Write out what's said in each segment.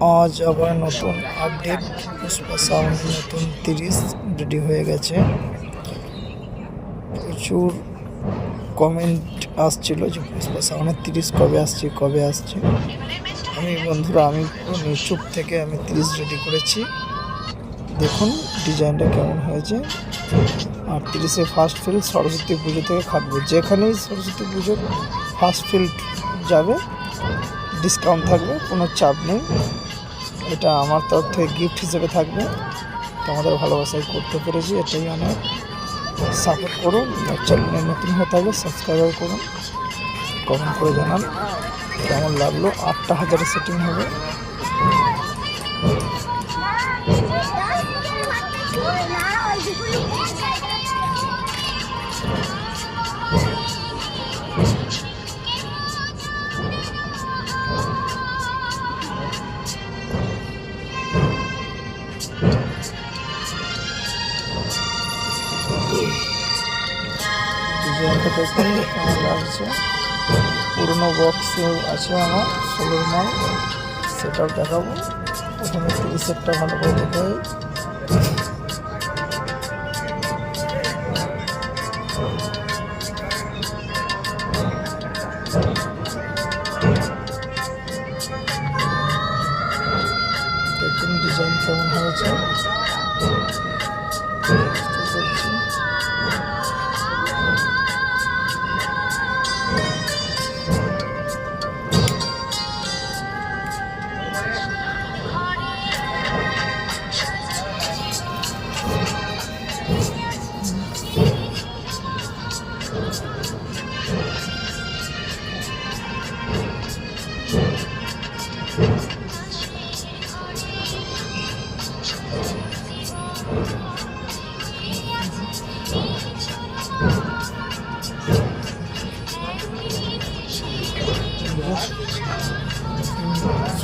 আজ আবার নতুন আপডেট, পুষ্পা সাউন্ড নতুন তিরিশ রেডি হয়ে গেছে। প্রচুর কমেন্ট আসছিল যে পুষ্পা সাউন্ডের তিরিশ কবে আসছে কবে আসছে। আমি বন্ধুরা, আমি নিচুপ থেকে আমি তিরিশ রেডি করেছি। দেখুন ডিজাইনটা কেমন হয়েছে। আর তিরিশে ফার্স্ট ফিল্ড সরস্বতী পুজো থেকে খাটবো। যেখানেই সরস্বতী পুজোর ফার্স্ট ফিল্ড যাবে ডিসকাউন্ট থাকবে, কোনো চাপ নেই। এটা আমার তরফ থেকে গিফট হিসেবে থাকবে। তোমাদের ভালোবাসায় করতে পেরেছি, এটাই অনেক। সাপোর্ট করুন চ্যানেলে নতুন হয়ে থাকলে সাবস্ক্রাইবার করুন। কমেন্ট করে জানান কেমন লাগল। আটটা হাজারের সেটিং হবে। ডিজাইনটা দেখুন কেমন লাগছে পুরনো বক্সেও আছে আমার ষোলোর মাল সেটাও দেখাবো। প্রথমে রিসেপ্টটা ভালো করে দেখে দেখুন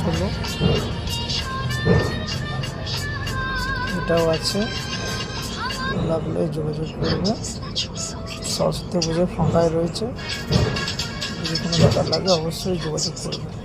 ষোলো এটাও আছে। লাগলে যোগাযোগ করবে। সরস্বতী পুজো ফাঁকায় রয়েছে। যদি কোনো ব্যাপার লাগে অবশ্যই যোগাযোগ করবে।